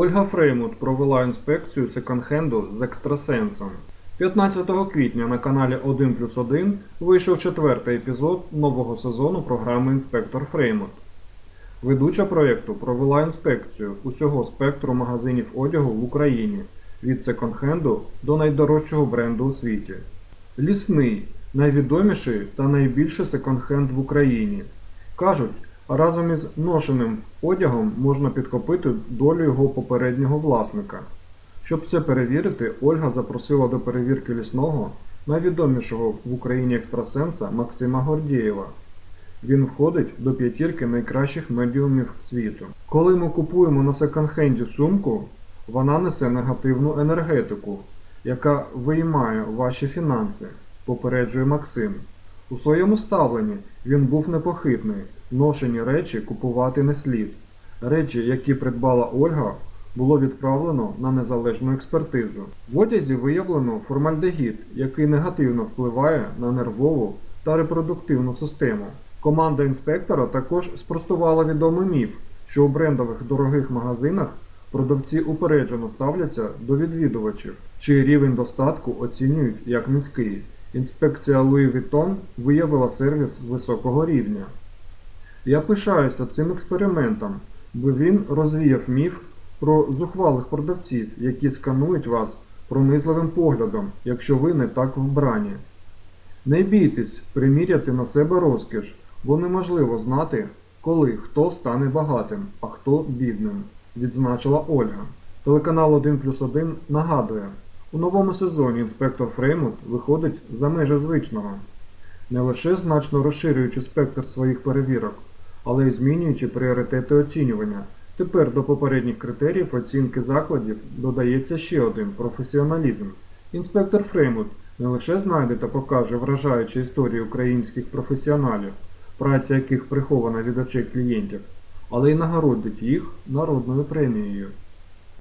Ольга Фреймут провела інспекцію секонд-хенду з екстрасенсом. 15 квітня на каналі 1 плюс 1 вийшов четвертий епізод нового сезону програми Інспектор Фреймут. Ведуча проєкту провела інспекцію усього спектру магазинів одягу в Україні від секонд-хенду до найдорожчого бренду у світі. Лісний найвідоміший та найбільший секонд-хенд в Україні. Кажуть, разом із ношеним одягом можна підкопити долю його попереднього власника. Щоб це перевірити, Ольга запросила до перевірки лісного найвідомішого в Україні екстрасенса Максима Гордєєва. Він входить до п'ятірки найкращих медіумів світу. Коли ми купуємо на секонд-хенді сумку, вона несе негативну енергетику, яка виймає ваші фінанси, попереджує Максим. У своєму ставленні він був непохитний, ношені речі купувати не слід. Речі, які придбала Ольга, було відправлено на незалежну експертизу. В одязі виявлено формальдегід, який негативно впливає на нервову та репродуктивну систему. Команда інспектора також спростувала відомий міф, що у брендових дорогих магазинах продавці упереджено ставляться до відвідувачів, чий рівень достатку оцінюють як низький. Інспекція Louis Vuitton виявила сервіс високого рівня. Я пишаюся цим експериментом, бо він розвіяв міф про зухвалих продавців, які сканують вас пронизливим поглядом, якщо ви не так вбрані. Не бійтесь приміряти на себе розкіш, бо неможливо знати, коли хто стане багатим, а хто бідним, відзначила Ольга. Телеканал 1 плюс 1 нагадує, у новому сезоні інспектор Фреймут виходить за межі звичного, не лише значно розширюючи спектр своїх перевірок, але й змінюючи пріоритети оцінювання. Тепер до попередніх критеріїв оцінки закладів додається ще один професіоналізм. Інспектор Фреймут не лише знайде та покаже вражаючі історії українських професіоналів, праця яких прихована від очей клієнтів, але й нагородить їх народною премією.